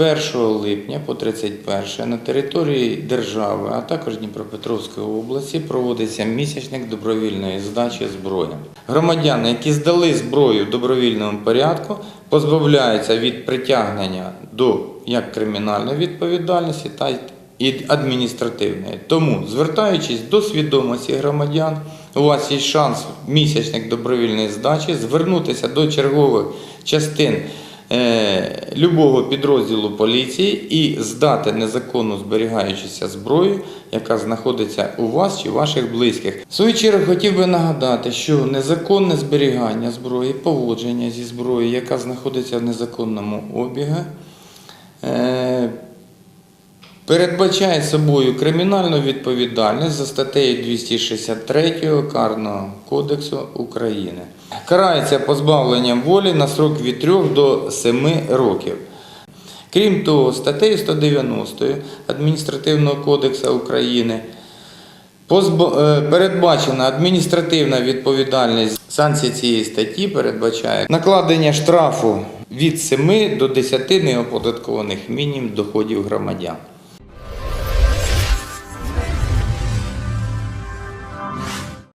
1 липня по 31 на території держави, а також Дніпропетровської області проводиться місячник добровільної здачі зброї. Громадяни, які здали зброю в добровільному порядку, позбавляються від притягнення до як кримінальної відповідальності, та й адміністративної. Тому, звертаючись до свідомості громадян, у вас є шанс місячник добровільної здачі звернутися до чергових частин любого підрозділу поліції і здати незаконно зберігаючися зброю, яка знаходиться у вас чи ваших близьких. В свою чергу хотів би нагадати, що незаконне зберігання зброї, поводження зі зброєю, яка знаходиться в незаконному обігу, е, передбачає собою кримінальну відповідальність за статтею 263 Карного кодексу України. Карається позбавленням волі на срок від 3 до 7 років. Крім того, статтею 190 Адміністративного кодексу України е, передбачена адміністративна відповідальність. Санкції цієї статті передбачає накладення штрафу від 7 до 10 неоподаткованих мінімум доходів громадян.